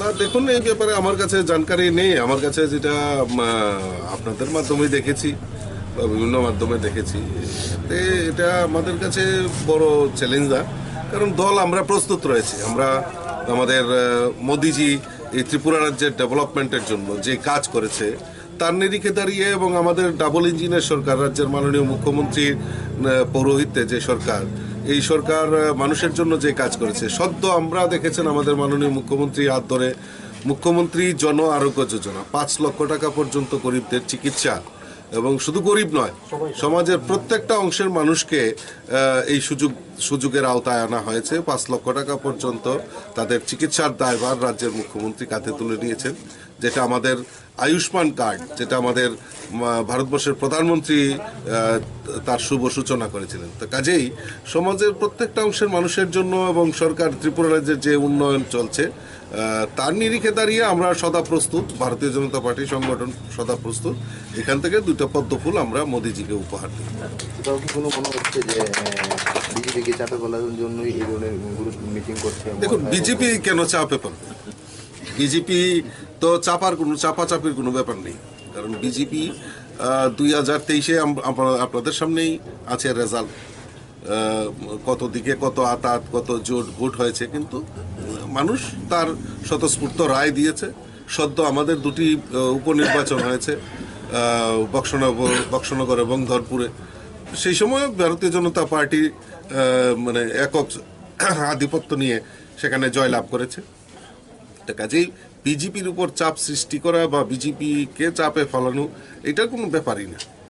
না, দেখুন, এই ব্যাপারে আমার কাছে জানকারি নেই। আমার কাছে যেটা আপনাদের মাধ্যমে দেখেছি বা বিভিন্ন মাধ্যমে দেখেছি। এটা আমাদের কাছে বড় চ্যালেঞ্জ না। কারণ দল, আমরা প্রস্তুত রয়েছি। আমরা আমাদের মোদিজি এই ত্রিপুরা রাজ্যের ডেভেলপমেন্টের জন্য যে কাজ করেছে তার নিরিখে দাঁড়িয়ে এবং আমাদের ডাবল ইঞ্জিনের সরকার, রাজ্যের মাননীয় মুখ্যমন্ত্রীর পৌরোহিত্যে যে সরকার, এই সরকার মানুষের জন্য যে কাজ করেছে সদ্য আমরা দেখেছেন আমাদের মাননীয় মুখ্যমন্ত্রী হাত ধরে। মুখ্যমন্ত্রী জন আরোগ্য যোজনা, পাঁচ লক্ষ টাকা পর্যন্ত গরিবদের চিকিৎসা এবং শুধু গরিব নয়, সমাজের প্রত্যেকটা অংশের মানুষকে এই সুযোগ, সুযোগের আওতায় আনা হয়েছে। পাঁচ লক্ষ টাকা পর্যন্ত তাদের চিকিৎসার দায়ভার রাজ্যের মুখ্যমন্ত্রী কাঁধে তুলে নিয়েছেন। যেটা আমাদের আয়ুষ্মান কার্ড যেটা আমাদের ভারতবর্ষের প্রধানমন্ত্রী তার শুভ সূচনা করেছিলেন। তো কাজেই সমাজের প্রত্যেকটা অংশের মানুষের জন্য এবং সরকার ত্রিপুরা রাজ্যের যে উন্নয়ন চলছে তার নিরিখে দাঁড়িয়ে আমরা সদা প্রস্তুত ভারতীয় জনতা পার্টি সংগঠন সদা প্রস্তুত। এখান থেকে দুটো পদ্ম ফুল আমরা মোদিজিকে উপহার দিই কোনো মনে হচ্ছে যে বিজেপিকে চাপে বলার জন্যই এই ধরনের মিটিং করছে? দেখুন বিজেপি কেন চাপে পড়বে? বিজেপি তো চাপার কোনো, চাপাচাপির কোনো ব্যাপার নেই। কারণ বিজেপি দুই হাজার তেইশে আপনাদের সামনেই আছে রেজাল্ট কত দিকে কত আতাত, কত জোট ভোট হয়েছে, কিন্তু মানুষ তার স্বতঃস্ফূর্ত রায় দিয়েছে। সদ্য আমাদের দুটি উপনির্বাচন হয়েছে বক্সনগর বক্সনগর এবং ধরপুরে। সেই সময় ভারতীয় জনতা পার্টি মানে একক আধিপত্য নিয়ে সেখানে জয়লাভ করেছে। তা কাজেই বিজেপির উপর চাপ সৃষ্টি করা বা বিজেপিকে চাপে ফলানো, এটা কোনো ব্যাপারই না।